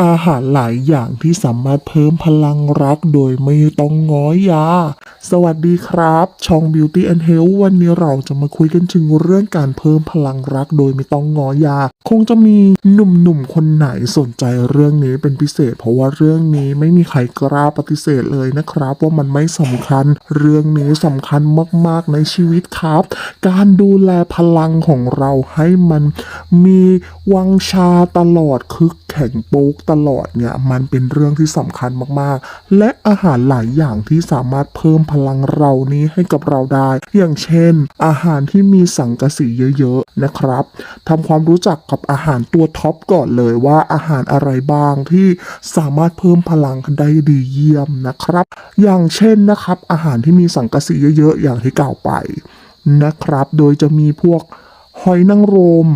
อาหารหลายอย่างที่สามารถเพิ่มพลังรักโดยไม่ต้องง้อยา สวัสดีครับ ช่อง Beauty and Health วันนี้เราจะมาคุยกันถึงเรื่องการเพิ่มพลังรักโดยไม่ต้องง้อยา งจะมีหนุ่มๆคนไหนสนใจเรื่องนี้เป็นพิเศษ เพราะว่าเรื่องนี้ไม่มีใครกล้าปฏิเสธเลยนะครับว่ามันไม่สำคัญ เรื่องนี้สำคัญมากๆในชีวิตครับ การดูแลพลังของเราให้มันมีวังชาตลอดคึกแข็งโป๊กตลอดเนี่ยมันเป็นเรื่องที่สำคัญมากๆ และอาหารหลายอย่างที่สามารถเพิ่มพลังเรานี้ให้กับเราได้ อย่างเช่น อาหารที่มีสังกะสีเยอะๆนะครับทำความรู้จักกับอาหารตัวท็อปก่อนเลยว่าอาหารอะไรบ้างที่สามารถเพิ่มพลังได้ดีเยี่ยมนะครับ อย่างเช่นนะครับ อาหารที่มีสังกะสีเยอะๆอย่างที่กล่าวไปนะครับ โดยจะมีพวกหอยนางรม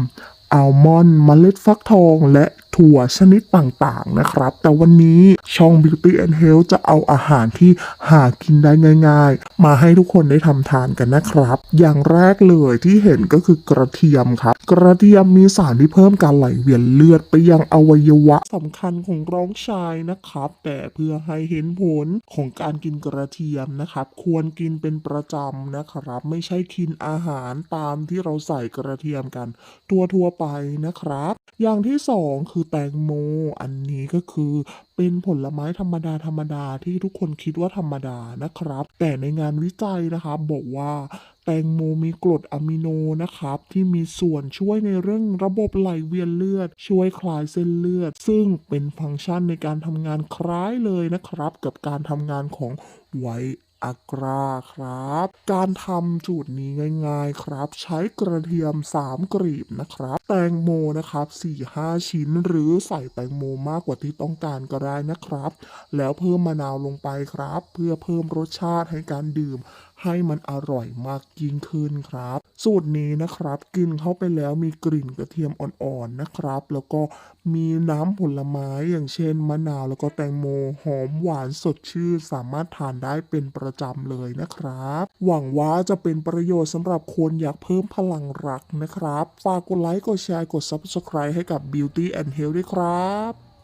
อัลมอนด์เมล็ดฟักทองและ ถั่วชนิดต่างๆนะครับ แต่วันนี้ช่อง Beauty and Health จะเอาอาหารที่หากินได้ง่าย ๆ มาให้ทุกคนได้ทำทานกันนะครับ อย่างแรกเลยที่เห็นก็คือกระเทียมครับ กระเทียมมีสารที่เพิ่มการไหลเวียนเลือดไปยังอวัยวะสำคัญของร้องชายนะครับ แต่เพื่อให้เห็นผลของการกินกระเทียมนะครับ ควรกินเป็นประจำนะครับ ไม่ใช่กินอาหารตามที่เราใส่กระเทียมกันทั่วๆไปนะครับ อย่างที่สองคือแตงโม อันนี้ก็คือเป็นผลไม้ธรรมดาธรรมดาที่ทุกคนคิดว่าธรรมดานะครับ แต่ในงานวิจัยนะครับบอกว่าแตงโมมีกรดอะมิโนนะครับ ที่มีส่วนช่วยในเรื่องระบบไหลเวียนเลือด ช่วยคลายเส้นเลือด ซึ่งเป็นฟังก์ชันในการทำงานคล้ายเลยนะครับ กับการทำงานของไว อักราครับ การทำจูดนี้ง่ายๆครับ ใช้กระเทียม 3 กรีบนะครับ แตงโมนะครับ4-5 ชิ้น หรือใส่แตงโมมากกว่าที่ต้องการก็ได้นะครับ แล้วเพิ่มมะนาวลงไปครับ เพื่อเพิ่มรสชาติให้การดื่ม ให้มันอร่อยมากยิ่งขึ้นครับ สูตรนี้นะครับกินเข้าไปแล้วมีกลิ่นกระเทียมอ่อนๆนะครับ แล้วก็มีน้ำผลไม้อย่างเช่นมะนาว แล้วก็แตงโมหอมหวานสดชื่นสามารถทานได้เป็นประจำเลยนะครับ หวังว่าจะเป็นประโยชน์สำหรับคนอยากเพิ่มพลังรักนะครับ ฝากกดไลค์กดแชร์กด Subscribe ให้กับ Beauty and Health ด้วยครับ